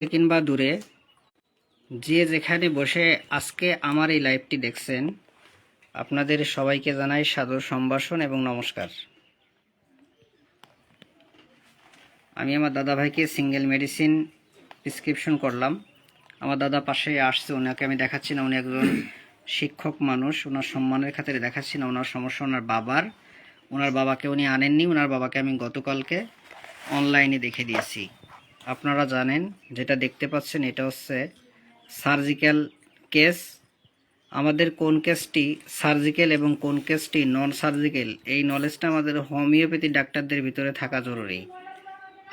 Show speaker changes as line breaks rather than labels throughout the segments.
কিংবা দূরে, যে যেখানে বসে আজকে আমার এই লাইভটি দেখছেন, আপনাদের সবাইকে জানাই সাদর সম্ভাষণ এবং নমস্কার। আমি আমার দাদা ভাইকে সিঙ্গেল মেডিসিন প্রেসক্রিপশন করলাম। আমার দাদা পাশে আসছে, ওনাকে আমি দেখাচ্ছি না। উনি একজন শিক্ষক মানুষ, ওনার সম্মানের খাতিরে দেখাচ্ছি না। ওনার সমস্যা, ওনার বাবার, ওনার বাবাকে উনি আনেননি। ওনার বাবাকে আমি গতকালকে অনলাইনে দেখে দিয়েছি। আপনারা জানেন, যেটা দেখতে পাচ্ছেন এটা হচ্ছে সার্জিক্যাল কেস। আমাদের কোন কেসটি সার্জিক্যাল এবং কোন কেসটি নন সার্জিক্যাল এই নলেজটা আমাদের হোমিওপ্যাথি ডাক্তারদের ভিতরে থাকা জরুরি।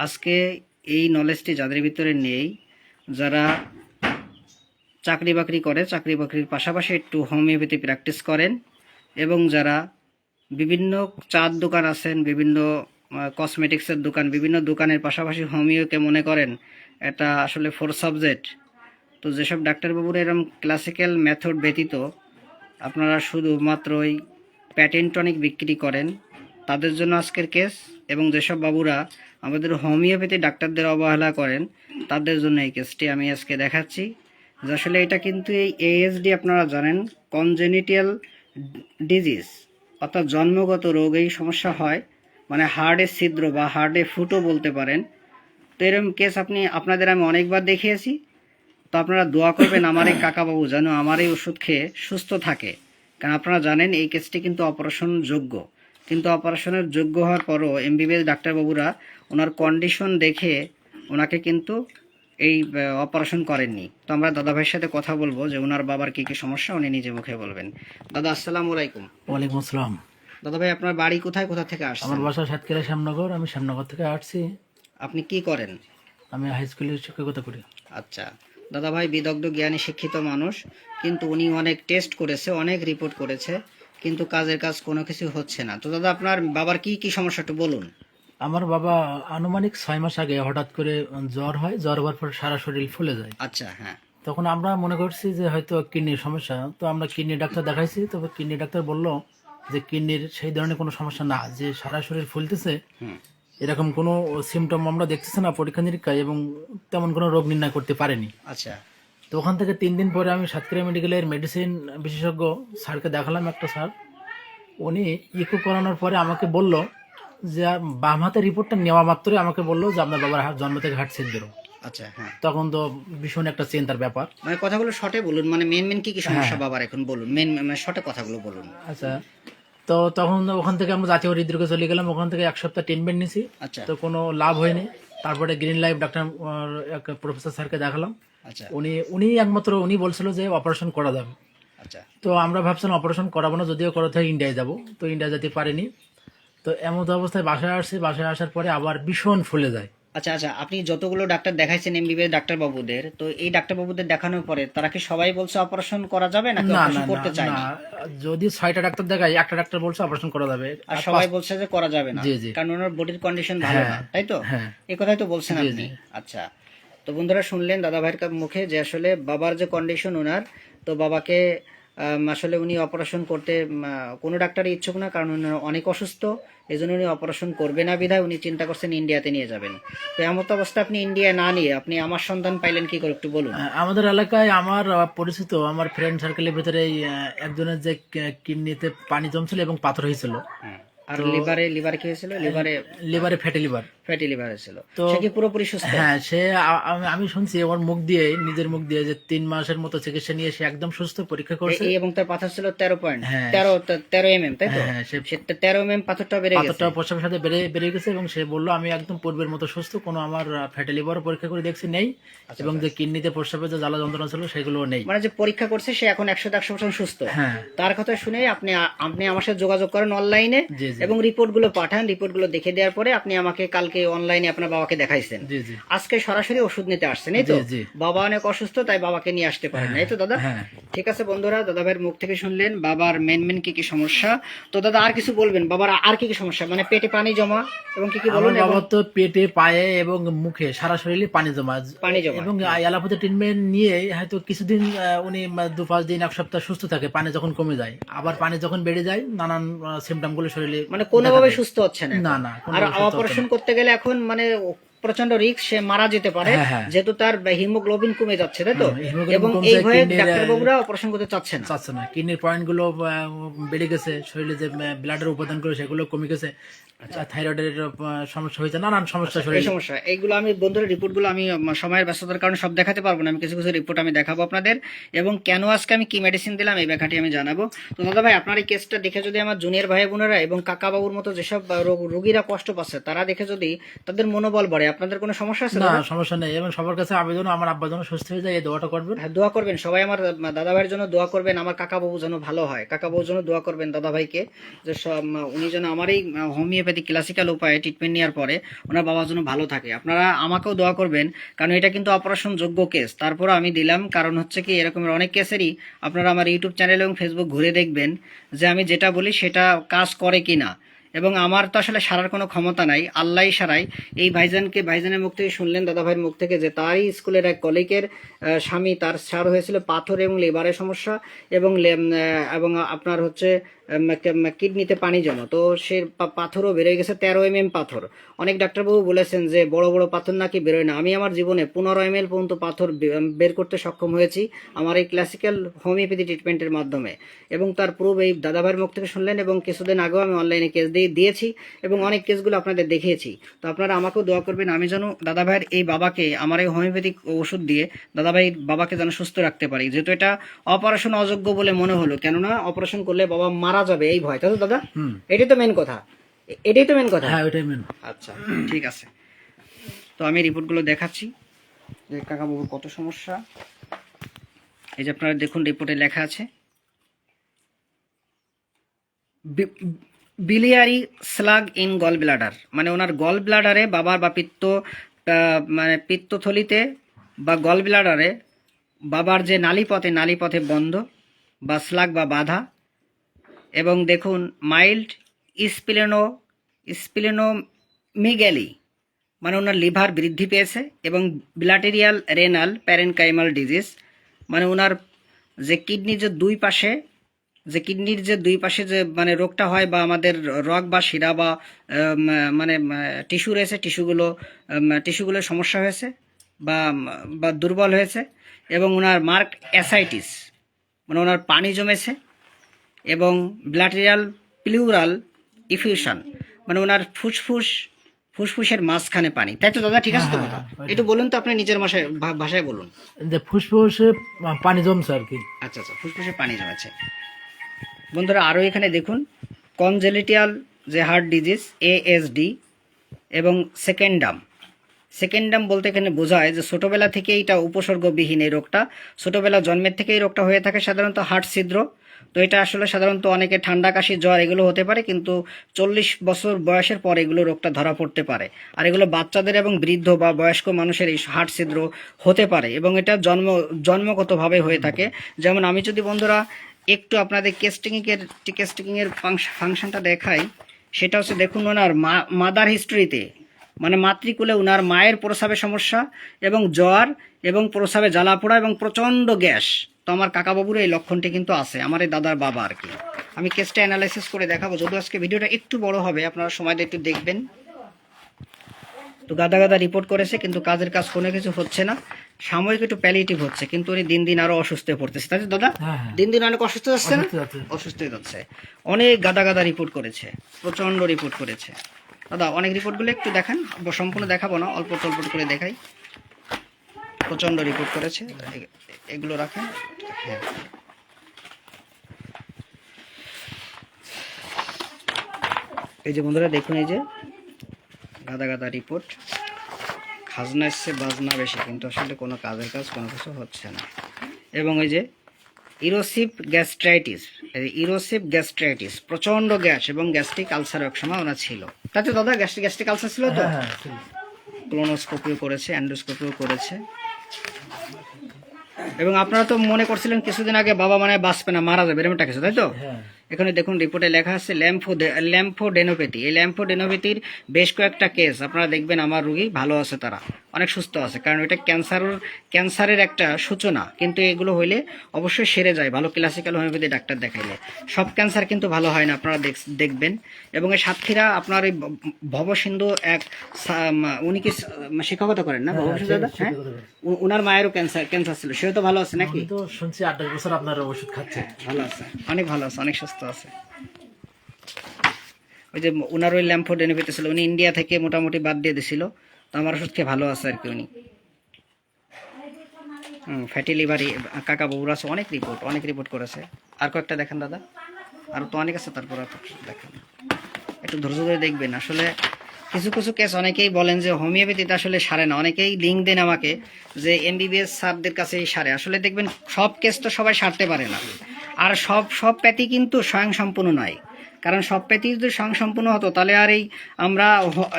আজকে এই নলেজটি যাদের ভিতরে নেই, যারা চাকরি বাকরি করে, চাকরি বাকরির পাশাপাশি একটু হোমিওপ্যাথি প্র্যাকটিস করেন এবং যারা বিভিন্ন চার দোকান আছেন, বিভিন্ন কসমেটিক্সের দোকান, বিভিন্ন দোকানের পাশাপাশি হোমিওকে মনে করেন, এটা আসলে ফোর সাবজেক্ট তো যেসব ডাক্তারবাবুরা এরকম ক্লাসিক্যাল মেথড ব্যতীত, আপনারা শুধুমাত্র ওই প্যাটেন্টনিক বিক্রি করেন, তাদের জন্য আজকের কেস এবং যেসব বাবুরা আমাদের হোমিওপ্যাথি ডাক্তারদের অবহেলা করেন, তাদের জন্য এই কেসটি আমি আজকে দেখাচ্ছি। আসলে এটা কিন্তু এই এএসডি আপনারা জানেন কনজেনিটিয়াল ডিজিজ অর্থাৎ জন্মগত রোগ এই সমস্যা হয়। মানে হার্টের ছিদ্র বা হার্টে ফুটো বলতে পারেন। তো এরকম কেস আপনি, আপনাদের আমি অনেকবার দেখিয়েছি। তো আপনারা দোয়া করবেন আমার এই কাকাবাবু যেন আমার এই ওষুধ খেয়ে সুস্থ থাকে। কারণ আপনারা জানেন এই কেসটি কিন্তু অপারেশন যোগ্য। কিন্তু অপারেশনের যোগ্য হওয়ার পরও এমবিবিএস ডাক্তারবাবুরা ওনার কন্ডিশন দেখে ওনাকে কিন্তু এই অপারেশন করেননি। তো আমরা দাদা ভাইয়ের সাথে কথা বলব যে ওনার বাবার কি কি সমস্যা, উনি নিজে মুখে বলবেন। দাদা, আসসালামু আলাইকুম।
ওয়ালাইকুম আসসালাম।
দাদা ভাই আপনার বাড়ি কোথায়? কোথা থেকে আসছেন?
আমার বাসা সাতক্ষীরা শ্যামনগর আমি শ্যামনগর থেকে আসছি।
আপনি কি করেন?
আমি হাই স্কুলের শিক্ষকতা করি।
আচ্ছা। দাদা ভাই বিদগ্ধ জ্ঞানী শিক্ষিত মানুষ কিন্তু উনি অনেক টেস্ট করেছে অনেক রিপোর্ট করেছে কিন্তু কাজের কাজ কোনো কিছু হচ্ছে না। তো দাদা আপনার বাবার কি কি সমস্যা একটু বলুন।
আমার বাবা আনুমানিক ছয় মাস আগে হঠাৎ করে জ্বর হয় জ্বর হওয়ার পর সারা শরীর ফুলে যায়।
আচ্ছা হ্যাঁ।
তখন আমরা মনে করছি যে হয়তো কিডনির সমস্যা তো আমরা কিডনি ডাক্তার দেখাইছি তবে কিডনি ডাক্তার বলল যে কিডনির সেই ধরনের কোনো সমস্যা না যে সারা শরীর ফুলতেছে এরকম কোনো সিমটম আমরা দেখতেছি না পরীক্ষা নিরীক্ষায় এবং তেমন কোনো রোগ নির্ণয় করতে পারেনি।
আচ্ছা।
তো ওখান থেকে তিন দিন পরে আমি সাতক্ষীরা মেডিকেলের মেডিসিন বিশেষজ্ঞ স্যারকে দেখালাম একটা স্যার। উনি ইকো করানোর পরে আমাকে বলল যে বাম হাতের রিপোর্টটা নেওয়া মাত্রই আমাকে বলল যে আপনার বাবার হাত জন্ম থেকে হার্ট ছিদ্র
আচ্ছা হ্যাঁ।
তখন তো ভীষণ একটা চিন্তার ব্যাপার।
মানে কথাগুলো শর্টে বলুন মানে মেন মেন কি কি সমস্যা
হ্যাঁ।
বাবার এখন বলুন মেন মানে শর্টে কথাগুলো বলুন।
আচ্ছা। তো তখন ওখান থেকে আমরা জাতীয় হৃদরোগে চলে গেলাম। ওখান থেকে এক সপ্তাহ ট্রিটমেন্ট নিছি।
আচ্ছা।
তো কোনো লাভ হয়নি। তারপরে গ্রিন লাইফ ডাক্তার এক প্রফেসর স্যারকে দেখালাম।
আচ্ছা।
উনি উনি একমাত্র উনি বলছিল যে অপারেশন করা যাবে।
আচ্ছা।
তো আমরা ভাবছিলাম অপারেশন করাবো না যদিও করা থেকে ইন্ডিয়ায় যাব। তো ইন্ডিয়া যেতে পারিনি। তো এমন অবস্থায় বাসায় আসছি। বাসায় আসার পরে আবার ভীষণ ফুলে যায়।
আচ্ছা আচ্ছা আপনি যতগুলো ডাক্তার দেখাইছেন এমবিবিএস ডাক্তার বাবুদের তো এই ডাক্তার বাবুদের দেখানোর পরে তারা কি সবাই বলছে অপারেশন করা যাবে নাকি
না
অপারেশন
না
করতে
না,
চায়
না? যদি ছয়টা ডাক্তার দেখায় একটা ডাক্তার বলছে অপারেশন করা যাবে।
আর সবাই বলছে যে করা যাবে না। কারণ ওনার বডির কন্ডিশন ভালো না
হ্যাঁ,
তাই তো?
হ্যাঁ।
এই কথাই তো বলছেন আপনি। আচ্ছা তো বন্ধুরা শুনলেন দাদা ভাইয়ের মুখে যে আসলে বাবার যে কন্ডিশন ওনার তো বাবাকে আসলে উনি অপারেশন করতে কোনো ডাক্তারই ইচ্ছুক না কারণ উনি অনেক অসুস্থ এই জন্য উনি অপারেশন করবে না বিধায় উনি চিন্তা করছেন ইন্ডিয়াতে নিয়ে যাবেন। তো এমন তো অবস্থা আপনি ইন্ডিয়া না নিয়ে আপনি আমার সন্ধান পাইলেন কি করে একটু বলুন?
আমাদের এলাকায় আমার পরিচিত আমার ফ্রেন্ড সার্কেলের ভিতরে একজনের যে কিডনিতে পানি জমছিল এবং পাথর হয়েছিল।
হ্যাঁ। আর লিভারে লিভারে কি হয়েছিল? লিভারে
লিভারে ফ্যাটি লিভার।
ফ্যাটি লিভার হয়েছিল।
তো-
সে কি পুরোপুরি সুস্থ?
হ্যাঁ সে আমি- শুনছি ওর মুখ দিয়ে নিজের মুখ দিয়ে যে তিন মাসের মতো চিকিৎসা নিয়ে সে একদম সুস্থ পরীক্ষা করছে।
এবং তার পাথর ছিল তেরো পয়েন্ট
হ্যাঁ।
তেরো তেরো এম এম তাই তো?
হ্যাঁ সে
সে তেরো এম এম পাথরটা বেড়ে গেছে।
পাথরটা প্রসাবের সাথে বেড়ে বেড়ে গেছে এবং সে বলল আমি একদম পূর্বের মতো সুস্থ কোনো আমার ফ্যাটি লিভারও পরীক্ষা করে দেখছি নেই এবং যে কিডনিতে প্রস্রাবের যে জ্বালা যন্ত্রণা ছিল সেগুলো নেই।
মানে যে পরীক্ষা করছে সে এখন একশো একশো পার্সেন্ট সুস্থ।
হ্যাঁ।
তার কথা শুনে আপনি আপনি আমার সাথে যোগাযোগ করেন অনলাইনে। এবং রিপোর্টগুলো পাঠান। রিপোর্টগুলো দেখে দেওয়ার পরে আপনি আমাকে কালকে অনলাইনে আপনার বাবাকে দেখাইছেন। আজকে সরাসরি ওষুধ নিতে আসছেন এই তো। বাবা অনেক অসুস্থ তাই বাবাকে নিয়ে আসতে পারেন এই তো দাদা?
হ্যাঁ।
ঠিক আছে বন্ধুরা দাদা ভাইয়ের মুখ থেকে শুনলেন বাবার মেন মেন কি কি সমস্যা? তো দাদা আর কিছু বলবেন? বাবার আর কি কি সমস্যা? মানে পেটে পানি জমা এবং কি কি বলুন
বাবার তো পেটে পায়ে এবং মুখে সারা শরীরে পানি জমা।
পানি জমা।
এবং এলাপথে ট্রিটমেন্ট নিয়ে হয়তো কিছুদিন উনি দু পাঁচ দিন এক সপ্তাহ সুস্থ থাকে পানি যখন কমে যায়। আবার পানি যখন বেড়ে যায় নানান সিমটমগুলো শরীরে
মানে কোনোভাবে সুস্থ হচ্ছে না
না না
আর অপারেশন করতে গেলে এখন মানে প্রচণ্ড রিস্ক সে মারা যেতে পারে।
হ্যাঁ, হ্যাঁ।
যেহেতু তার হিমোগ্লোবিন কমে যাচ্ছে তাই তো? এবং এই ভয়ে ডাক্তারবাবুরা অপারেশন করতে চাচ্ছে না।
চাচ্ছে না। কিডনির পয়েন্টগুলো বেড়ে গেছে শরীরে যে ব্লাডের উপাদানগুলো সেগুলো কমে গেছে। থাইরয়েডের সমস্যা হয়েছে নানান সমস্যা শরীরে।
সমস্যা। এইগুলো আমি বন্ধুরা রিপোর্টগুলো আমি সময়ের ব্যস্ততার কারণে সব দেখাতে পারব না। আমি কিছু কিছু রিপোর্ট আমি দেখাবো আপনাদের। এবং কেন আজকে আমি কি মেডিসিন দিলাম এই ব্যাখ্যাটি আমি জানাব। তো দাদা ভাই আপনার এই কেসটা দেখে যদি আমার জুনিয়র ভাই বোনেরা এবং কাকা বাবুর মতো যেসব রোগীরা কষ্ট পাচ্ছে তারা দেখে যদি তাদের মনোবল বাড়ে। আপনাদের কোনো সমস্যা আছে
না? সমস্যা নেই। এবং সবার কাছে আবেদন আমার আব্বা যেন সুস্থ হয়ে যায় এই দোয়াটা করবেন।
হ্যাঁ দোয়া করবেন। সবাই আমার দাদা ভাইয়ের জন্য দোয়া করবেন। আমার কাকা বাবু যেন ভালো হয়। কাকা বাবুর জন্য দোয়া করবেন দাদা ভাইকে যে সব উনি যেন আমার এই হোমিওপ্যাথি ক্লাসিক্যাল উপায়ে ট্রিটমেন্ট নেওয়ার পরে ওনার বাবা যেন ভালো থাকে। আপনারা আমাকেও দোয়া করবেন কারণ এটা কিন্তু অপারেশন যোগ্য কেস তারপরও আমি দিলাম কারণ হচ্ছে কি এরকমের অনেক কেসেরই আপনারা আমার ইউটিউব চ্যানেল এবং ফেসবুক ঘুরে দেখবেন যে আমি যেটা বলি সেটা কাজ করে কিনা। এবং আমার তো আসলে সারার কোনো ক্ষমতা নাই আল্লাহ সারাই এই ভাইজানকে, ভাইজানের মুখ থেকে শুনলেন দাদা ভাইয়ের মুখ থেকে যে তারই স্কুলের এক কলিকের স্বামী তার সার হয়েছিল পাথর এবং লেবারের সমস্যা এবং এবং আপনার হচ্ছে কিডনিতে পানি জমা। তো সে পাথরও বেরোয় গেছে, তেরো এম এম পাথর। অনেক ডাক্তারবাবু বলেছেন যে, বড় বড় পাথর নাকি বেরোয় না। আমি আমার জীবনে পনেরো এম এল পর্যন্ত পাথর বের করতে সক্ষম হয়েছি আমার এই ক্লাসিক্যাল হোমিওপ্যাথি ট্রিটমেন্টের মাধ্যমে। এবং তার প্রুফ এই দাদাভাইয়ের মুখ থেকে শুনলেন এবং কিছুদিন আগেও আমি অনলাইনে কেস দিয়ে দিয়েছি এবং অনেক কেসগুলো আপনাদের দেখিয়েছি। তো আপনারা আমাকেও দোয়া করবেন, আমি যেন দাদাভাইয়ের এই বাবাকে, আমার এই হোমিওপ্যাথিক ওষুধ দিয়ে দাদাভাই বাবাকে যেন সুস্থ রাখতে পারি। যেহেতু এটা অপারেশন অযোগ্য বলে মনে হলো, কেননা অপারেশন করলে বাবা মারা যাবে এই ভয় তাই তো দাদা। এটাই তো মেন কথা। এটাই তো মেন কথা।
হ্যাঁ ওইটাই মেন
আচ্ছা ঠিক আছে। তো আমি রিপোর্টগুলো দেখাচ্ছি। যে কাকাবাবুর কত সমস্যা। এই যে আপনারা দেখুন রিপোর্টে লেখা আছে। Biliary sludge in gall bladder মানে ওনার গল ব্লাডারে বাবার বা পিত্ত মানে পিত্তথলিতে বা গল ব্লাডারে বাবার যে নালীপথে নালীপথে বন্ধ বা স্লাগ বা বাধা এবং দেখুন, মাইল্ড স্পিলেনো স্পিলেনো মিগ্যালি মানে ওনার লিভার বৃদ্ধি পেয়েছে এবং ব্লাটেরিয়াল রেনাল প্যারেনকাইমাল ডিজিজ মানে ওনার যে কিডনির যে দুই পাশে, যে কিডনির যে দুই পাশে যে মানে রোগটা হয় বা আমাদের রগ বা শিরা বা মানে টিস্যু রয়েছে, টিস্যুগুলো টিস্যুগুলোর সমস্যা হয়েছে বা বা দুর্বল হয়েছে এবং ওনার মার্ক অ্যাসাইটিস মানে ওনার পানি জমেছে। এবং ব্লাটেরিয়াল প্লিউরাল ইফিউশন মানে ওনার ফুসফুস ফুসফুসের মাঝখানে পানি। তাই তো দাদা ঠিক আছে তো? কথা একটু বলুন তো আপনি নিজের ভাষায় ভাষায় বলুন।
যে ফুসফুসে পানি জমছে আর কি।
আচ্ছা আচ্ছা ফুসফুসে পানি জমেছে। বন্ধুরা আরও এখানে দেখুন কনজেলিটিয়াল যে হার্ট ডিজিজ এএসডি এবং সেকেন্ডাম সেকেন্ডাম বলতে এখানে বোঝায় যে ছোটোবেলা থেকেই এটা উপসর্গবিহীন এই রোগটা। ছোটোবেলা জন্মের থেকে এই রোগটা হয়ে থাকে সাধারণত হার্ট ছিদ্র। তো এটা আসলে সাধারণত অনেকে ঠান্ডা কাশি, জ্বর এগুলো হতে পারে, কিন্তু চল্লিশ বছর বয়সের পর এগুলো রোগটা ধরা পড়তে পারে। আর এগুলো বাচ্চাদের এবং বৃদ্ধ বা বয়স্ক মানুষের এই হার্ট ছিদ্র হতে পারে এবং এটা জন্ম, জন্মগতভাবে হয়ে থাকে। যেমন আমি যদি বন্ধুরা একটু আপনাদের কেস্টিংয়ের কেস্টিংয়ের ফাংশনটা দেখাই, সেটা হচ্ছে দেখুন ওনার মাদার হিস্ট্রিতে মানে মাতৃকুলে ওনার মায়ের প্রসাবে সমস্যা এবং জ্বর এবং প্রসাবে জ্বালা পোড়া এবং প্রচণ্ড গ্যাস। তো আমার কাকাবাবুর এই লক্ষণটি কিন্তু আছে আমার এই দাদার বাবা আর কি। আমি কেসটা অ্যানালাইসিস করে দেখাবো যদিও আজকে ভিডিওটা একটু বড় হবে আপনারা সময় একটু দেখবেন। তো গাদা গাদা রিপোর্ট করেছে কিন্তু কাজের কাজ কোনো কিছু হচ্ছে না সাময়িক একটু প্যালিটিভ হচ্ছে কিন্তু উনি দিন দিন আরও অসুস্থ পড়তেছে তাই দাদা?
হ্যাঁ হ্যাঁ।
দিন দিন অনেক অসুস্থ যাচ্ছে না?
অসুস্থ।
হয়ে যাচ্ছে অনেক গাদা গাদা রিপোর্ট করেছে প্রচণ্ড রিপোর্ট করেছে। দাদা অনেক রিপোর্টগুলো একটু দেখান সম্পূর্ণ দেখাবো না অল্প টল্প করে দেখাই। প্রচণ্ড রিপোর্ট করেছে। এগুলো রাখেন। হ্যাঁ। এই যে বন্ধুরা দেখুন এই যে গাদা গাদা রিপোর্ট খাজনা এসছে বাজনা বেশি কিন্তু আসলে কোনো কাজের কাজ কোনো কিছু হচ্ছে না। এবং এই যে ইরোসিপ গ্যাস্ট্রাইটিস ইরোসিপ গ্যাস্ট্রাইটিস প্রচণ্ড গ্যাস এবং গ্যাস্ট্রিক আলসার এক সময় ওনার ছিল। তাতে দাদা গ্যাস্ট্রিক গ্যাস্ট্রিক আলসার ছিল তো?
হ্যাঁ হ্যাঁ
ক্লোনোস্কোপিও করেছে অ্যান্ডোস্কোপিও করেছে। এবং আপনারা তো মনে করছিলেন কিছুদিন আগে বাবা মানে বাঁচবে না মারা যাবে এরকমটা একটা কিছু তাই তো?
হ্যাঁ।
এখানে দেখুন রিপোর্টে লেখা আছে ল্যাম্ফো ল্যাম্ফোডেনোপ্যাথি এই ল্যাম্ফোডেনোপ্যাথির বেশ কয়েকটা কেস আপনারা দেখবেন আমার রুগী ভালো আছে তারা। অনেক সুস্থ আছে। কারণ এটা ক্যান্সার ক্যান্সারের একটা সূচনা। কিন্তু এগুলো হইলে অবশ্যই সেরে যায়। ভালো ক্লাসিক্যাল হোমিওপ্যাথি ডাক্তার দেখাইলে। সব ক্যান্সার কিন্তু ভালো হয় না আপনারা দেখবেন। এবং এই সাতক্ষীরা আপনার এই ভবসিন্ধু এক উনি কি শিক্ষকতা করেন না? ভবসিন্ধু দাদা? হ্যাঁ? উনার মায়েরও ক্যান্সার ক্যান্সার ছিল। সেও তো ভালো আছে নাকি?
তো শুনছি আট দশ বছর আপনার ওষুধ খাচ্ছে
ভালো আছে। অনেক ভালো আছে অনেক সুস্থ আছে। ওই যে ওনার ওই ল্যাম্ফোডেনিফিতে ছিল। উনি ইন্ডিয়া থেকে মোটামুটি বাদ দিয়ে দিছিল। তো আমার ওষুধ খেয়ে ভালো আছে আর কি উনি। ফ্যাটি লিভার কাকা বউরা আছে, অনেক রিপোর্ট অনেক রিপোর্ট করেছে। আর কয়েকটা দেখেন দাদা। আর তো অনেক আছে, তারপর দেখেন একটু ধৈর্য ধরে দেখবেন। আসলে কিছু কিছু কেস অনেকেই বলেন যে হোমিওপ্যাথিতে আসলে সারে না। অনেকেই লিঙ্ক দেন আমাকে যে এমবিবিএস স্যারদের কাছেই সারে। আসলে দেখবেন সব কেস তো সবাই সারতে পারে না। আর সব সব প্যাথি কিন্তু স্বয়ং সম্পূর্ণ নয়। কারণ সব প্যাথি যদি স্বয়ং সম্পূর্ণ হতো তাহলে আর এই আমরা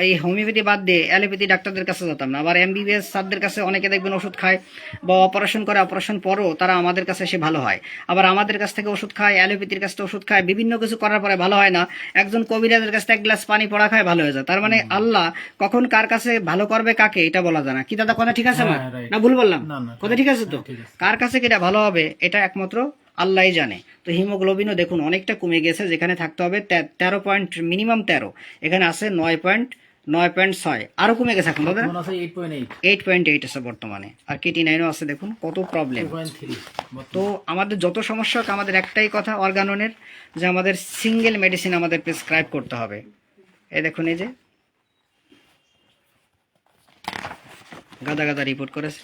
এই হোমিওপ্যাথি বাদ দিয়ে অ্যালোপ্যাথি ডাক্তারদের কাছে যেতাম না। আবার এমবিবিএস স্যারদের কাছে অনেকে দেখবেন ওষুধ খায় বা অপারেশন করে অপারেশন পরও তারা আমাদের কাছে এসে ভালো হয়। আবার আমাদের কাছ থেকে ওষুধ খায় অ্যালোপ্যাথির কাছ থেকে ওষুধ খায় বিভিন্ন কিছু করার পরে ভালো হয় না। একজন কবিরাজের কাছ থেকে এক গ্লাস পানি পড়া খায় ভালো হয়ে যায়। তার মানে আল্লাহ কখন কার কাছে ভালো করবে কাকে এটা বলা যায় না। কি দাদা কথা ঠিক আছে আমার?
হ্যাঁ,
না ভুল বললাম? কথা ঠিক আছে তো? কার কাছে কিটা ভালো হবে এটা একমাত্র আল্লাহই জানে। তো হিমোগ্লোবিনও দেখুন অনেকটা কমে গেছে যেখানে থাকতে হবে তেরো পয়েন্ট মিনিমাম তেরো। এখানে আছে নয় পয়েন্ট নয় পয়েন্ট ছয়। আরও কমে গেছে এখন দাদা?
এইট পয়েন্ট এইট
আছে বর্তমানে। আর কেটি নাইনও আছে দেখুন কত প্রবলেম তো আমাদের যত সমস্যা হোক আমাদের একটাই কথা অর্গাননের যে আমাদের সিঙ্গেল মেডিসিন আমাদের প্রেসক্রাইব করতে হবে। এই দেখুন এই যে। গাদা গাদা রিপোর্ট করেছে।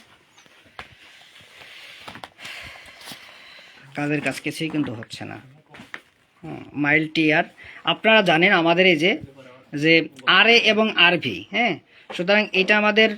কাজের কাজ কিছুই কিন্তু হচ্ছে না। মাইল্ড টিয়ার আপনারা জানেন আমাদের এই যে যে আর এ এবং আর ভি হ্যাঁ? সুতরাং এটা আমাদের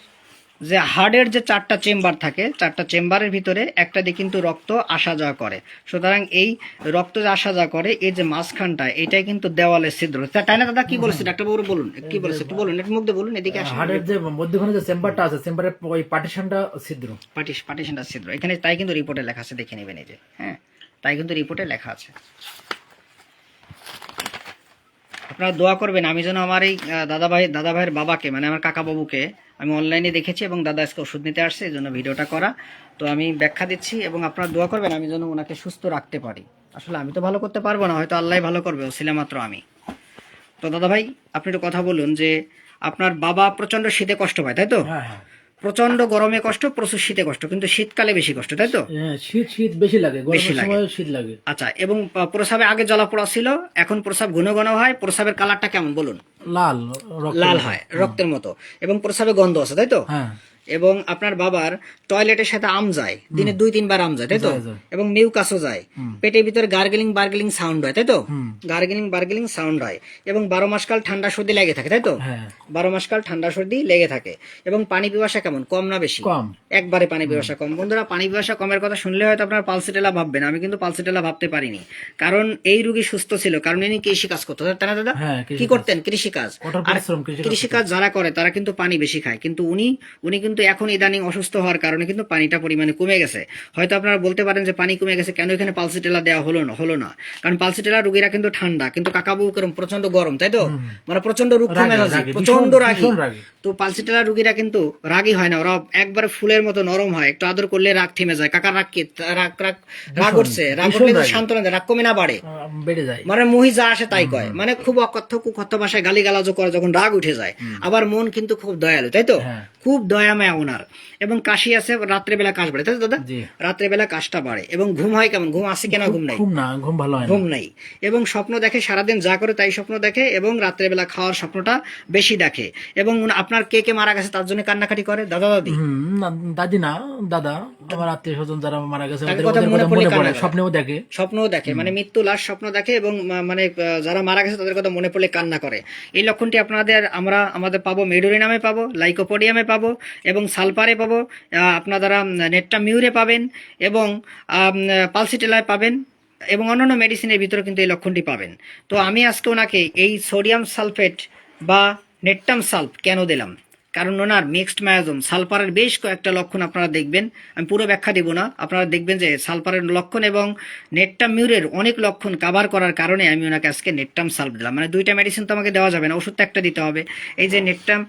যে হার্টের যে চারটা চেম্বার থাকে চারটা চেম্বারের ভিতরে একটা দিয়ে কিন্তু রক্ত আসা যাওয়া করে। সুতরাং এই রক্ত যে আসা যাওয়া করে এই যে মাঝখানটা এটাই কিন্তু দেওয়ালে ছিদ্র। তাই না দাদা? কি বলেছে ডাক্তারবাবু বলুন কি বলেছে একটু বলুন একটু মুখ দিয়ে বলুন এদিকে
হার্টের যে মধ্যখানে যে চেম্বারটা আছে চেম্বারের ওই পার্টিশনটা ছিদ্র।
পার্টিশ পার্টিশনটা ছিদ্র। এখানে তাই কিন্তু রিপোর্টে লেখা আছে দেখে নেবেন এই যে হ্যাঁ? তাই কিন্তু রিপোর্টে লেখা আছে। আপনারা দোয়া করবেন, আমি যেন আমার এই দাদা ভাই বাবাকে মানে আমার কাকা বাবুকে আমি অনলাইনে দেখেছি এবং দাদা আজকে ওষুধ নিতে আসছে, এই জন্য ভিডিওটা করা। তো আমি ব্যাখ্যা দিচ্ছি এবং আপনারা দোয়া করবেন, আমি যেন ওনাকে সুস্থ রাখতে পারি। আসলে আমি তো ভালো করতে পারব না, হয়তো আল্লাহ ভালো করবে ছিলাম মাত্র আমি। তো দাদা ভাই আপনি একটু কথা বলুন যে আপনার বাবা প্রচণ্ড শীতে কষ্ট পায়, তাই তো?
হ্যাঁ হ্যাঁ।
প্রচণ্ড গরমে কষ্ট প্রচুর শীতে কষ্ট কিন্তু শীতকালে বেশি কষ্ট তাই তো?
হ্যাঁ, শীত শীত বেশি লাগে
বেশি লাগে।
শীত লাগে।
আচ্ছা এবং প্রসাবে আগে জলা পোড়া ছিল এখন প্রসাব ঘন ঘন হয় প্রসাবের কালারটা কেমন বলুন?
লাল
লাল হয় রক্তের মতো এবং প্রসাবে গন্ধ আছে তাই তো?
হ্যাঁ।
এবং আপনার বাবার টয়লেটের সাথে আম যায়। দিনে দুই তিনবার আম যায় তাই তো। এবং মিউকাসও যায়। পেটের ভিতরে গার্গেলিং বার্গেলিং সাউন্ড হয় তাই তো? গার্গেলিং বার্গেলিং সাউন্ড হয়। এবং বারো মাসকাল ঠান্ডা সর্দি লেগে থাকে তাই তো?
হ্যাঁ।
বারো মাসকাল ঠান্ডা সর্দি লেগে থাকে। এবং পানি পিপাসা কেমন? কম না বেশি?
কম।
একবারে পানি পিপাসা কম। বন্ধুরা পানি পিপাসা কমের কথা শুনলে হয়তো আপনার পালসিটেলা ভাববেন। আমি কিন্তু পালসিটেলা ভাবতে পারিনি। কারণ এই রুগী সুস্থ ছিল। কারণ ইনি কৃষি কাজ করতো। তাই না দাদা
হ্যাঁ
কি করতেন? কৃষি কাজ আর কৃষি কাজ যারা করে তারা কিন্তু পানি বেশি খায়। কিন্তু উনি উনি কিন্তু এখন ইদানিং অসুস্থ হওয়ার কারণে কিন্তু পানিটা পরিমাণে কমে গেছে। হয়তো আপনারা বলতে পারেন যে পানি কমে গেছে কেন এখানে পালসিটেলা দেওয়া হলো না হলো না? কারণ পালসিটেলা রুগীরা কিন্তু ঠান্ডা কিন্তু কাকাবু কেরম প্রচণ্ড গরম তাই তো? মানে প্রচণ্ড রুক্ষ মেজাজি
প্রচণ্ড রাগী।
তো পালসিটেলা রুগীরা কিন্তু রাগী হয় না ওরা একবারে ফুলের মতো নরম হয় একটু আদর করলে রাগ থেমে যায়। কাকার রাগ কি? রাগ রাগ রাগ উঠছে রাগ উঠলে। সান্ত্বনা দেয় রাগ। কমে না বাড়ে।
বেড়ে যায়।
মানে মহি যা আসে তাই কয়। মানে খুব অকথ্য কুকথ্য ভাষায় গালি গালাজও করে যখন রাগ উঠে যায়। আবার মন কিন্তু খুব দয়ালু তাই তো?
হ্যাঁ।
খুব দয়াময় ওনার। এবং কাশি আছে রাত্রেবেলা কাশ বাড়ে। তাই দাদা? রাত্রেবেলা কাশটা বাড়ে। এবং ঘুম হয় কেমন? ঘুম আসে কেনা ঘুম নাই।
ঘুম না ঘুম ভালো হয়
ঘুম নাই। এবং স্বপ্ন দেখে সারাদিন যা করে তাই স্বপ্ন দেখে এবং রাত্রেবেলা খাওয়ার স্বপ্নটা বেশি দেখে। এবং আপনার কে কে মারা গেছে তার জন্য কান্নাকাটি করে? দাদা দাদি?
দাদি না দাদা। আমার আত্মীয় স্বজন যারা মারা গেছে
তাদের কথা মনে
পড়ে
কান্না করে।
স্বপ্নেও দেখে।
স্বপ্নও দেখে। মানে মৃত্যু লাশ স্বপ্ন দেখে এবং মানে যারা মারা গেছে তাদের কথা মনে পড়লে কান্না করে। এই লক্ষণটি আপনাদের আমরা আমাদের পাবো মেডোরি নামে পাবো লাইকোপোডিয়ামে পাবো এবং সালপারে পাবো আহ, আপনারা নেটটা মিউরে পাবেন এবং পালসিটেলায় পাবেন এবং অন্যান্য মেডিসিনের ভিতরে কিন্তু এই লক্ষণটি পাবেন। তো আমি আজকে ওনাকে এই সোডিয়াম সালফেট বা নেটটাম সালফ কেন দিলাম? কারণ ওনার মিক্সড মায়াজম সালফারের বেশ কয়েকটা লক্ষণ আপনারা দেখবেন। আমি পুরো ব্যাখ্যা দেব না আপনারা দেখবেন যে সালফারের লক্ষণ এবং নেটটাম মিউরের অনেক লক্ষণ কাভার করার কারণে আমি ওনাকে আজকে নেটটাম সালফ দিলাম। মানে দুইটা মেডিসিন তো আমাকে দেওয়া যাবে না ওষুধ তো একটা দিতে হবে। এই যে নেটটাম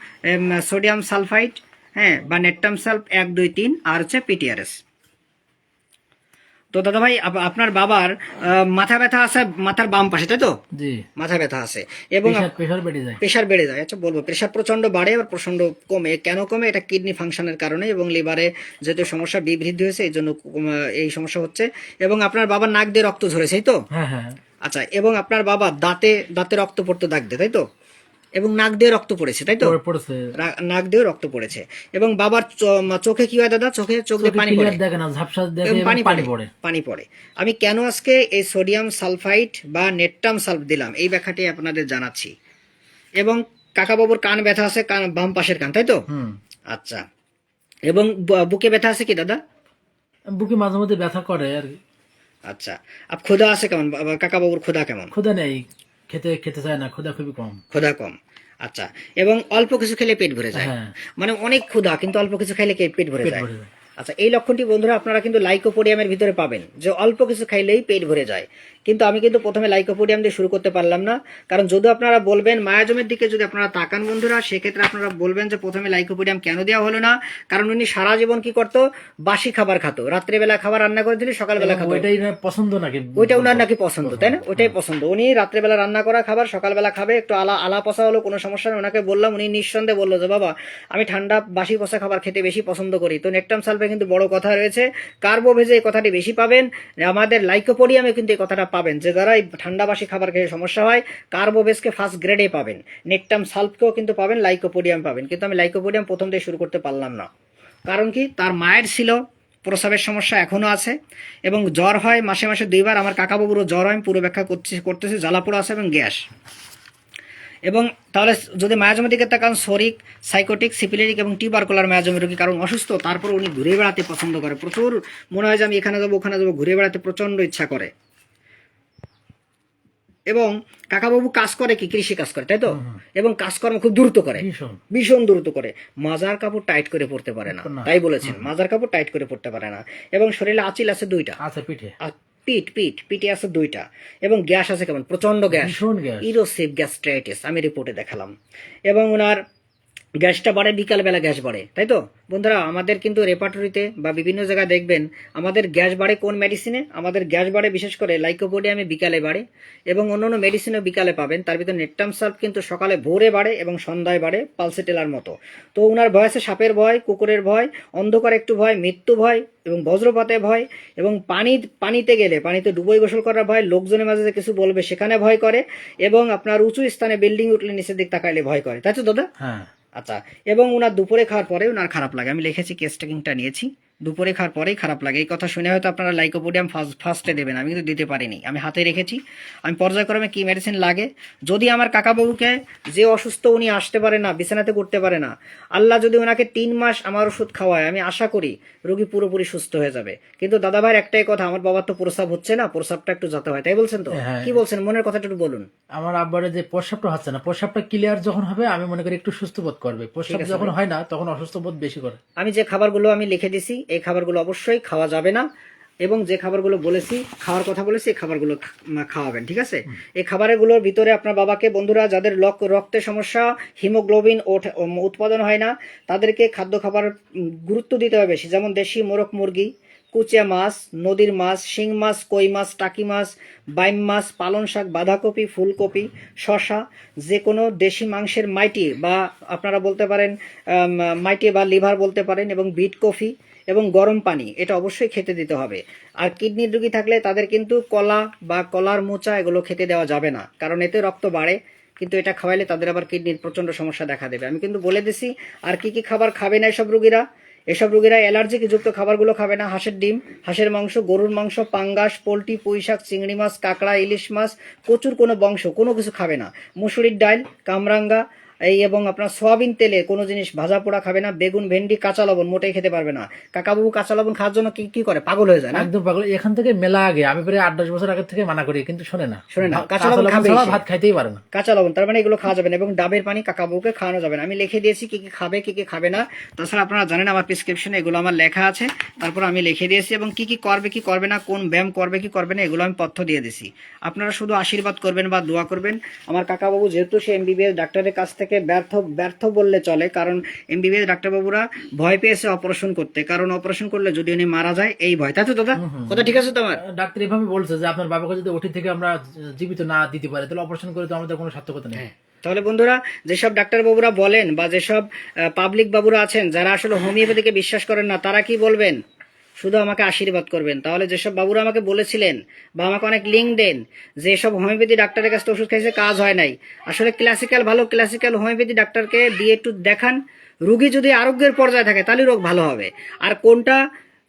সোডিয়াম সালফাইড হ্যাঁ বা নেটটাম সাল্প এক দুই তিন আর হচ্ছে পিটিআরএস তো দাদা ভাই আপনার বাবার মাথা ব্যথা আছে মাথার বাম পাশে তাই তো?
জি।
মাথা ব্যথা আছে। এবং
প্রেশার প্রেশার বেড়ে যায়।
প্রেশার বেড়ে যায় আচ্ছা বলব প্রেশার প্রচণ্ড বাড়ে আর প্রচণ্ড কমে। কেন কমে? এটা কিডনি ফাংশনের কারণে এবং লিভারে যেহেতু সমস্যা বিবৃদ্ধি হয়েছে এই জন্য এই সমস্যা হচ্ছে। এবং আপনার বাবার নাক দিয়ে রক্ত ঝরেছে তো?
হ্যাঁ হ্যাঁ।
আচ্ছা এবং আপনার বাবা দাঁতে দাঁতে রক্ত পড়তে দাগ দেয় তাই তো? এবং নাক দিয়ে রক্ত পড়েছে তাই তো?
পড়েছে।
নাক দিয়ে রক্ত পড়েছে। এবং বাবার চোখে কি হয় দাদা? চোখে চোখ দিয়ে পানি পড়ে।
দেখে না ঝাপসা দেখে
পানি পড়ে পানি পড়ে। আমি কেন আজকে এই সোডিয়াম সালফাইড বা নেটটাম সালফ দিলাম? এই ব্যাখ্যাটি আপনাদের জানাচ্ছি। এবং কাকাবাবুর কান ব্যথা আছে কান বাম পাশের কান তাই তো? আচ্ছা। এবং বুকে ব্যথা আছে কি দাদা?
বুকে মাঝে মধ্যে ব্যথা করে আর কি।
আচ্ছা। আপ খোদা আছে কেমন? বা- কাকাবাবুর খোদা কেমন?
ক্ষুধা নেই। খেতে খেতে চায় না ক্ষুধা খুবই কম।
ক্ষুধা কম। আচ্ছা এবং অল্প কিছু খেলে পেট ভরে যায়।
হ্যাঁ।
মানে অনেক ক্ষুধা কিন্তু অল্প কিছু খাইলে পেট ভরে যায়। আচ্ছা এই লক্ষণটি বন্ধুরা আপনারা কিন্তু লাইকোপোডিয়ামের ভিতরে পাবেন যে অল্প কিছু খাইলেই পেট ভরে যায়। কিন্তু আমি কিন্তু প্রথমে লাইকোপোডিয়াম দিয়ে শুরু করতে পারলাম না। কারণ যদি আপনারা বলবেন মায়াজমের দিকে যদি আপনারা তাকান বন্ধুরা সেক্ষেত্রে আপনারা বলবেন যে প্রথমে লাইকোপোডিয়াম কেন দেওয়া হলো না? কারণ উনি সারা জীবন কি করতো? বাসি খাবার খাতো। রাত্রেবেলা খাবার রান্না করে দিলে সকালবেলা খাতো
ওইটাই পছন্দ নাকি?
ওইটা ওনার নাকি পছন্দ তাই না? ওইটাই পছন্দ। উনি রাত্রেবেলা রান্না করা খাবার সকালবেলা খাবে একটু আলা আলা পচা হলো কোনো সমস্যা নেই। ওনাকে বললাম উনি নিঃসন্দেহে বলল যে বাবা আমি ঠান্ডা বাসি পচা খাবার খেতে বেশি পছন্দ করি। তো নেকটাম সালফে কিন্তু বড় কথা রয়েছে। কার্বোভেজে এই কথাটি বেশি পাবেন। আমাদের লাইকোপোডিয়ামে কিন্তু এই কথাটা পাবেন। যে যারা এই ঠান্ডা বাসি খাবার খেয়ে সমস্যা হয় কার্বোভেজকে ফার্স্ট গ্রেডে পাবেন। নেকটাম সালফকেও কিন্তু পাবেন, লাইকোপোডিয়াম পাবেন। কিন্তু আমি লাইকোপোডিয়াম প্রথম দিয়ে শুরু করতে পারলাম না। কারণ কি? তার মায়ের ছিল, প্রসাবের সমস্যা এখনও আছে, এবং জ্বর হয় মাসে মাসে দুইবার। আমার কাকাবাবুরও জ্বর হয়, আমি পুরো ব্যাখ্যা করছি, করতেছি, জ্বালাপোড়া আছে এবং গ্যাস। এবং তাহলে যদি মায়াজমের দিকে তাকান, সরিক, সাইকোটিক, সিপিলেরিক এবং টিউবারকুলার মায়াজমের রোগী, কারণ অসুস্থ, তারপর উনি ঘুরে বেড়াতে পছন্দ করে। প্রচুর মনে হয় যে আমি এখানে যাব, ওখানে যাব, ঘুরে বেড়াতে প্রচণ্ড ইচ্ছা করে। এবং কাকাবাবু কাজ করে কি? কৃষি কাজ করে তাই তো? এবং কাজকর্ম খুব দ্রুত করে।
ভীষণ।
দ্রুত করে। মাজার কাপড় টাইট করে পড়তে পারে না। তাই বলেছেন। মাজার কাপড় টাইট করে পড়তে পারে না। এবং শরীরে আচিল আছে দুইটা।
আছে পিঠে।
পিঠ পিঠ পিঠে আছে দুইটা। এবং গ্যাস আছে কেমন? প্রচণ্ড গ্যাস। ইরোসিভ গ্যাস্ট্রাইটিস আমি রিপোর্টে দেখালাম। এবং ওনার গ্যাসটা বাড়ে, বিকালবেলা গ্যাস বাড়ে, তাই তো? বন্ধুরা, আমাদের কিন্তু রেপার্টরিতে বা বিভিন্ন জায়গায় দেখবেন, আমাদের গ্যাস বাড়ে কোন মেডিসিনে আমাদের গ্যাস বাড়ে বিশেষ করে লাইকোপোডিয়ামে বিকালে বাড়ে এবং অন্যান্য মেডিসিনও বিকালে পাবেন। তার ভিতরে নেটটাম সাল্প কিন্তু সকালে ভোরে বাড়ে এবং সন্ধ্যায় বাড়ে পালসেটেলার মতো। তো ওনার ভয় আছে সাপের ভয়, কুকুরের ভয়, অন্ধকার একটু ভয়, মৃত্যু ভয় এবং বজ্রপাতে ভয় এবং পানি, পানিতে গেলে, পানিতে ডুবোই গোসল করার ভয়, লোকজনের মাঝে যে কিছু বলবে সেখানে ভয় করে এবং আপনার উঁচু স্থানে বিল্ডিং উঠলে নিচের দিক তাকাইলে ভয় করে। তাই তো, দাদা?
হ্যাঁ।
আচ্ছা এবং ওনার দুপুরে খাওয়ার পরে ওনার খারাপ লাগে। আমি লিখেছি কেস টেকিংটা নিয়েছি। দুপুরে খাওয়ার পরেই খারাপ লাগে। এই কথা শুনে হয়তো আপনারা লাইকোপোডিয়াম ফার্স্ট ফার্স্টে দেবেন আমি কিন্তু দিতে পারিনি। আমি হাতে রেখেছি। আমি পর্যায়ক্রমে কি মেডিসিন লাগে? যদি আমার কাকাবাবুকে যে অসুস্থ উনি আসতে পারে না বিছানাতে করতে পারে না আল্লাহ যদি ওনাকে তিন মাস আমার ওষুধ খাওয়ায় আমি আশা করি রোগী পুরোপুরি সুস্থ হয়ে যাবে। কিন্তু দাদা ভাইয়ের একটাই কথা আমার বাবার তো প্রসাব হচ্ছে না প্রসাবটা একটু যাতে হয় তাই বলছেন তো?
হ্যাঁ।
কি বলছেন? মনের কথাটা একটু বলুন।
আমার আব্বারে যে প্রস্রাবটা হচ্ছে না প্রস্রাবটা ক্লিয়ার যখন হবে আমি মনে করি একটু সুস্থ বোধ করবে প্রস্রাব যখন হয় না তখন অসুস্থ বোধ বেশি করে।
আমি যে খাবারগুলো আমি লিখে দিছি এই খাবারগুলো অবশ্যই খাওয়া যাবে না। এবং যে খাবারগুলো বলেছি খাওয়ার কথা বলেছি এই খাবারগুলো খাওয়াবেন ঠিক আছে? এই খাবারগুলোর ভিতরে আপনার বাবাকে বন্ধুরা যাদের রক্তের সমস্যা হিমোগ্লোবিন ওঠ- উৎপাদন হয় না তাদেরকে খাদ্য খাবার গুরুত্ব দিতে হবে বেশি। যেমন দেশি মোরগ মুরগি কুচিয়া মাছ নদীর মাছ শিং মাছ কই মাছ টাকি মাছ বাইম মাছ পালং শাক বাঁধাকপি ফুলকপি শশা যে কোনো দেশি মাংসের মাইটি বা আপনারা বলতে পারেন মাইটি বা লিভার বলতে পারেন এবং বিট কফি এবং গরম পানি, এটা অবশ্যই খেতে দিতে হবে। আর কিডনির রোগী থাকলে তাদের কিন্তু কলা বা কলার মোচা এগুলো খেতে দেওয়া যাবে না, কারণ এতে রক্ত বাড়ে, কিন্তু এটা খাওয়াইলে তাদের আবার কিডনির প্রচণ্ড সমস্যা দেখা দেবে। আমি কিন্তু বলে দিছি, আর কি কি খাবার খাবে না এসব রোগীরা? এসব রোগীরা অ্যালার্জিক যুক্ত খাবারগুলো খাবে না, হাঁসের ডিম, হাঁসের মাংস, গরুর মাংস, পাঙ্গাস, পোলট্রি পুঁই শাক চিংড়ি মাছ, কাঁকড়া, ইলিশ মাছ, কচুর কোনো বংশ, কোনো কিছু খাবে না। মুসুরির ডাল, কামরাঙ্গা এই এবং আপনার সয়াবিন তেলে কোনো জিনিস ভাজা পোড়া খাবে না বেগুন ভেন্ডি কাঁচা লবণ মোটেই খেতে পারবে না। কাকাবাবু কাঁচা লবণ খাওয়ার জন্য কি কি করে? পাগল হয়ে যায় না?
একদম পাগল। এখান থেকে মেলা আগে। আমি প্রায় আট দশ বছর আগে থেকে মানা করি কিন্তু শোনে না।
শোনে না, কাঁচা লবণ সে।
ভাত খাইতেই পারে না।
কাঁচা লবণ তার মানে এগুলো খাওয়া যাবে না এবং ডাবের পানি কাকাবুকে খাওয়ানো যাবে না। আমি লিখে দিয়েছি কি কি খাবে কি কি খাবে না। তাছাড়া আপনারা জানেন আমার প্রেসক্রিপশনে এগুলো আমার লেখা আছে। তারপর আমি লিখে দিয়েছি এবং কি কি করবে কি করবে না কোন ব্যায়াম করবে কি করবে না এগুলো আমি তথ্য দিয়ে দিছি আপনারা শুধু আশীর্বাদ করবেন বা দোয়া করবেন। আমার কাকাবাবু যেহেতু সে এমবিবিএস ডাক্তারের কাছ থেকে থেকে ব্যর্থ ব্যর্থ বললে চলে কারণ এমবিবিএস ডাক্তারবাবুরা ভয় পেয়েছে অপারেশন করতে। কারণ অপারেশন করলে যদি উনি মারা যায় এই ভয়। তাই তো দাদা? কথা ঠিক আছে তোমার?
ডাক্তার এভাবে বলছে যে আপনার বাবাকে যদি ওটি থেকে আমরা জীবিত না দিতে পারি তাহলে অপারেশন করে তো আমাদের কোনো সার্থকতা নেই।
তাহলে বন্ধুরা যেসব ডাক্তারবাবুরা বলেন বা যেসব পাবলিক বাবুরা আছেন যারা আসলে হোমিওপ্যাথিকে বিশ্বাস করেন না তারা কি বলবেন? শুধু আমাকে আশীর্বাদ করবেন। তাহলে যেসব বাবুরা আমাকে বলেছিলেন বা আমাকে অনেক লিঙ্ক দেন যে সব হোমিওপ্যাথি ডাক্তারের কাছে ওষুধ খাইছে, কাজ হয় নাই। আসলে ক্লাসিক্যাল ভালো ক্লাসিক্যাল হোমিওপ্যাথি ডাক্তারকে দিয়ে একটু দেখান। রুগী যদি আরোগ্যের পর্যায়ে থাকে, তাহলে রোগ ভালো হবে। আর কোনটা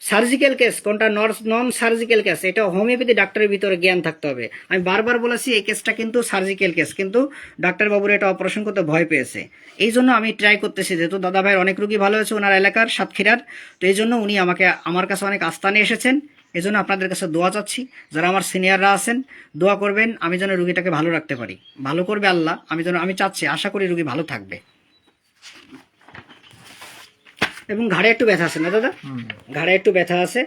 সার্জিক্যাল কেস কোনটা নন সার্জিক্যাল কেস এটা হোমিওপ্যাথি ডাক্তারের ভিতরে জ্ঞান থাকতে হবে। আমি বারবার বলেছি, এই কেসটা কিন্তু সার্জিক্যাল কেস কিন্তু ডাক্তারবাবুরা এটা অপারেশন করতে ভয় পেয়েছে। এই জন্য আমি ট্রাই করতেছি, যেহেতু দাদা ভাইয়ের অনেক রুগী ভালো হয়েছে, ওনার এলাকার সাতক্ষীরার, তো এই জন্য উনি আমাকে, আমার কাছে অনেক আস্থা নিয়ে এসেছেন। এই জন্য আপনাদের কাছে দোয়া চাচ্ছি, যারা আমার সিনিয়ররা আছেন, দোয়া করবেন, আমি যেন রুগীটাকে ভালো রাখতে পারি। ভালো করবে আল্লাহ, আমি যেন আমি চাচ্ছি, আশা করি রুগী ভালো থাকবে। এবং ঘাড়ে একটু ব্যথা আছে না দাদা? ঘাড়ে একটু ব্যথা আছে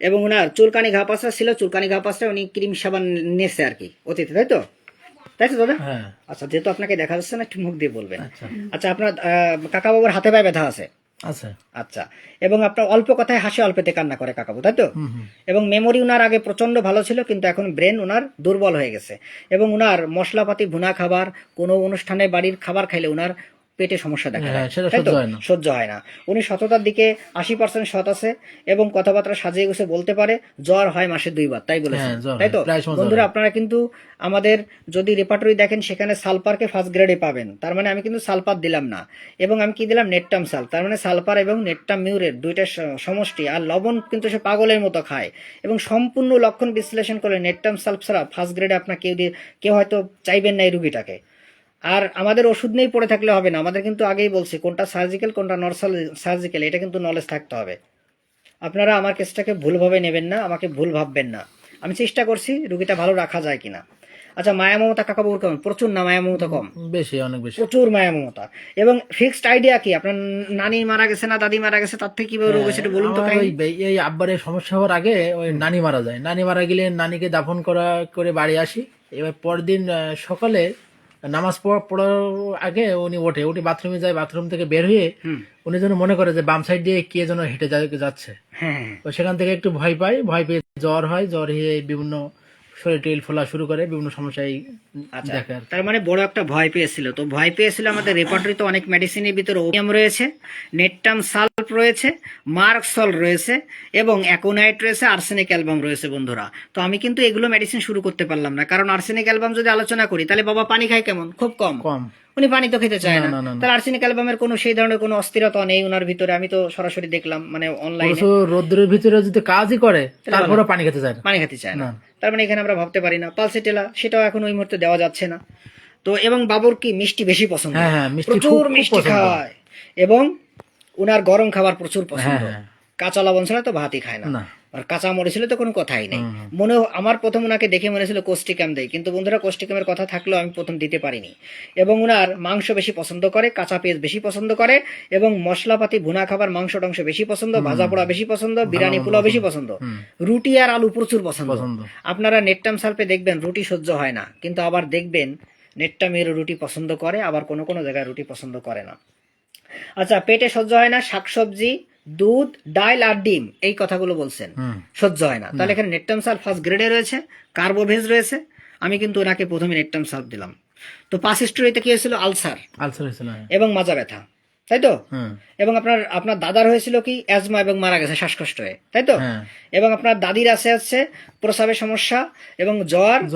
এবং ওনার চুলকানি ঘা পাশা ছিল চুলকানি ঘা পাশটা উনি ক্রিম সাবান নিয়েছে আর কি অতীতে তাই তো? তাই তো দাদা?
হ্যাঁ।
আচ্ছা যেহেতু আপনাকে দেখা যাচ্ছে না একটু মুখ দিয়ে বলবেন।
আচ্ছা।
আচ্ছা আপনার আহ, কাকাবাবুর হাতে পায়ে ব্যথা আছে?
আচ্ছা
আচ্ছা এবং আপনার অল্প কথায় হাসি অল্পেতে কান্না করে কাকাবু তাই তো? এবং মেমোরি উনার আগে প্রচণ্ড ভালো ছিল কিন্তু এখন ব্রেন উনার দুর্বল হয়ে গেছে। এবং উনার মশলাপাতি ভুনা খাবার কোনো অনুষ্ঠানে বাড়ির খাবার খাইলে উনার পেটে সমস্যা দেখা দেয়?
সহ্য হয় না।
সহ্য হয় না। উনি সততার দিকে আশি পার্সেন্ট সৎ আছে এবং কথাবার্তা সাজিয়ে গুছে বলতে পারে জ্বর হয় মাসে দুইবার তাই বলেছেন।
হ্যাঁ,
তাই তো? বন্ধুরা আপনারা কিন্তু আমাদের যদি রেপার্টরি দেখেন সেখানে সালপারকে ফার্স্ট গ্রেডে পাবেন। তার মানে আমি কিন্তু সালপার দিলাম না। এবং আমি কি দিলাম? নেটটাম সাল। তার মানে সালপার এবং নেটটাম মিউরের দুইটা সমষ্টি। আর লবণ কিন্তু সে পাগলের মতো খায়। এবং সম্পূর্ণ লক্ষণ বিশ্লেষণ করে নেটটাম সালফ ছাড়া ফার্স্ট গ্রেডে আপনার কেউ দিয়ে কেউ হয়তো চাইবেন না এই রুগীটাকে। আর আমাদের ওষুধ নেই পড়ে থাকলে হবে না। আমাদের কিন্তু আগেই বলছি কোনটা সার্জিক্যাল কোনটা নন সার্জিক্যাল এটা কিন্তু নলেজ থাকতে হবে। আপনারা আমার কেসটাকে ভুলভাবে নেবেন না আমাকে ভুল ভাববেন না। আমি চেষ্টা করছি রুগীটা ভালো রাখা যায় কিনা। আচ্ছা মায়া মমতা কাকাবুর কেমন? প্রচুর না মায়া মমতা কম?
বেশি অনেক বেশি।
প্রচুর মায়া মমতা। এবং ফিক্সড আইডিয়া কি? আপনার নানি মারা গেছে না দাদি মারা গেছে তার থেকে কীভাবে রোগ হয়েছে বলুন তো
এই আব্বারের সমস্যা হওয়ার আগে ওই নানি মারা যায়। নানি মারা গেলে নানিকে দাফন করা করে বাড়ি আসি। এবার পরদিন সকালে নামাজ পড়া- পড়ার আগে উনি ওঠে উঠে বাথরুমে যায় বাথরুম থেকে বের হয়ে উনি যেন মনে করে যে বাম সাইড দিয়ে কে যেন হেঁটে যায় যাচ্ছে।
হ্যাঁ হ্যাঁ।
তো সেখান থেকে একটু ভয় পায় ভয় পেয়ে জ্বর হয় জ্বর হয়ে বিভিন্ন শরীর টেল ফোলা শুরু করে বিভিন্ন সমস্যায়
আচ্ছা।
দেখে আর।
তার মানে বড় একটা ভয় পেয়েছিল। তো ভয় পেয়েছিল আমাদের রেপার্টরিতে অনেক মেডিসিনের ভিতরে ওপিয়াম রয়েছে নেটটাম সাল্প রয়েছে মার্কসল রয়েছে এবং অ্যাকোনাইট রয়েছে আর্সেনিক অ্যালবাম রয়েছে বন্ধুরা। তো আমি কিন্তু এগুলো মেডিসিন শুরু করতে পারলাম না। কারণ আর্সেনিক অ্যালবাম যদি আলোচনা করি তাহলে বাবা পানি খায় কেমন? খুব কম।
কম।
উনি পানি তো খেতে চায়
না।
তার আর্সেনিক অ্যালবামের কোনো সেই ধরনের কোনো অস্থিরতা নেই ওনার ভিতরে। আমি তো সরাসরি দেখলাম মানে অনলাইনে
রোদ্রের ভিতরে যদি কাজই করে তারপরে পানি খেতে চায় না।
পানি খেতে চায় না। তার মানে এখানে আমরা ভাবতে পারি না। পালসেটেলা সেটাও এখন ওই মুহূর্তে দেওয়া যাচ্ছে না। তো এবং বাবুর কি মিষ্টি বেশি পছন্দ?
হ্যাঁ, হ্যাঁ,
প্রচুর মিষ্টি খায়। এবং উনার গরম খাবার প্রচুর পছন্দ।
হ্যাঁ, হ্যাঁ।
কাঁচা লবণ ছাড়া তো ভাতই খায় না। আর কাঁচা মরিচ হলে তো কোনো কথাই নেই। মনে আমার প্রথম উনাকে দেখে মনে ছিল কোষ্টিকাম দেয় কিন্তু বন্ধুরা কোষ্টিকামের কথা থাকলেও আমি প্রথম দিতে পারিনি। এবং উনার মাংস বেশি পছন্দ করে কাঁচা পেঁয়াজ বেশি পছন্দ করে এবং মশলাপাতি ভুনা খাবার মাংস টাংস বেশি পছন্দ ভাজা পোড়া বেশি পছন্দ বিরিয়ানি পোলাও বেশি পছন্দ। রুটি আর আলু প্রচুর পছন্দ। আপনারা নেটটাম সালপে দেখবেন রুটি সহ্য হয় না। কিন্তু আবার দেখবেন নেটটামের রুটি পছন্দ করে আবার কোনো কোনো জায়গায় রুটি পছন্দ করে না। আচ্ছা পেটে সহ্য হয় না শাকসবজি দুধ ডাল আর ডিম এই কথাগুলো বলছেন। সহ্য হয় না। তাহলে এখানে নেটটাম সাল ফার্স্ট গ্রেডে রয়েছে কার্বোভেজ রয়েছে। আমি কিন্তু ওনাকে প্রথমে নেটটাম সাল দিলাম। তো পাঁচ স্টোরিতে কি হয়েছিল? আলসার।
আলসার হয়েছিল হ্যাঁ।
এবং মাজা ব্যথা। তাই তো? এবং আপনার আপনার দাদার হয়েছিল কি? অ্যাজমা এবং মারা গেছে শ্বাসকষ্ট। হয়ে তাই তো?
হ্যাঁ।
এবং আপনার দাদির আছে হচ্ছে প্রসাবের সমস্যা এবং জ্বর।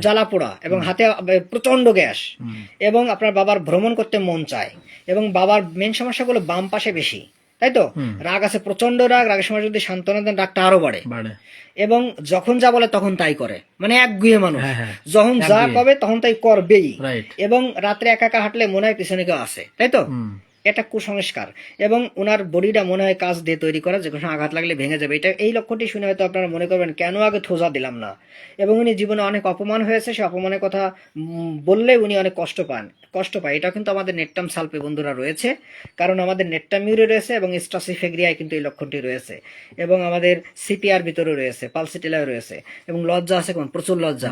জ্বালা পোড়া এবং হাতে প্রচণ্ড গ্যাস। এবং আপনার বাবার ভ্রমণ করতে মন চায়। এবং বাবার মেন সমস্যাগুলো বাম পাশে বেশি। তাই তো? রাগ আছে প্রচণ্ড রাগ রাগের সময় যদি সান্ত্বনা দেন রাগটা আরও বাড়ে। এবং যখন যা বলে তখন তাই করে। মানে এক গুহে মানুষ।
হ্যাঁ, হ্যাঁ।
যখন যা কবে তখন তাই করবেই। এবং রাত্রে একা একা হাঁটলে মনে হয় পিছনে কেউ আসে তাই তো? এটা কুসংস্কার। এবং ওনার বডিটা মনে হয় কাজ দিয়ে তৈরি করা যে কোনো আঘাত লাগলে ভেঙে যাবে। এটা এই লক্ষণটি শুনে হয়তো আপনারা মনে করবেন কেন আগে থোজা দিলাম না? এবং উনি জীবনে অনেক অপমান হয়েছে সে অপমানের কথা বললে উনি অনেক কষ্ট পান কষ্ট পায়। এটা কিন্তু আমাদের নেটটাম সালপে বন্ধুরা রয়েছে কারণ আমাদের নেটটামিউরে রয়েছে এবং স্টাসিফেগ্রিয়ায় কিন্তু এই লক্ষণটি রয়েছে। এবং আমাদের সিপিআর ভিতরে রয়েছে পালসিটিলায় রয়েছে এবং লজ্জা আছে কোন? প্রচুর লজ্জা।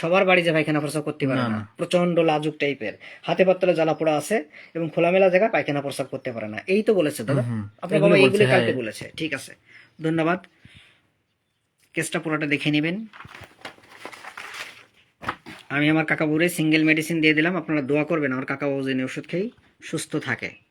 সবার বাড়ি যে পায়খানা প্রস্রাব করতে পারে না প্রচণ্ড লাজুক টাইপের। হাতে পাতলে জ্বালা পোড়া আছে এবং খোলামেলা জায়গায় পায়খানা প্রস্রাব করতে পারে না। এই তো বলেছে দাদা। আপনার বাবা এইগুলো
এইগুলি
কালকে
হ্যাঁ।
বলেছে। ঠিক আছে। ধন্যবাদ। কেসটা পুরোটা দেখে নেবেন। আমি আমার কাকাবুরে সিঙ্গেল মেডিসিন দিয়ে দিলাম। আপনারা দোয়া করবেন আমার কাকাবাবু যেন ওষুধ খেয়ে সুস্থ থাকে।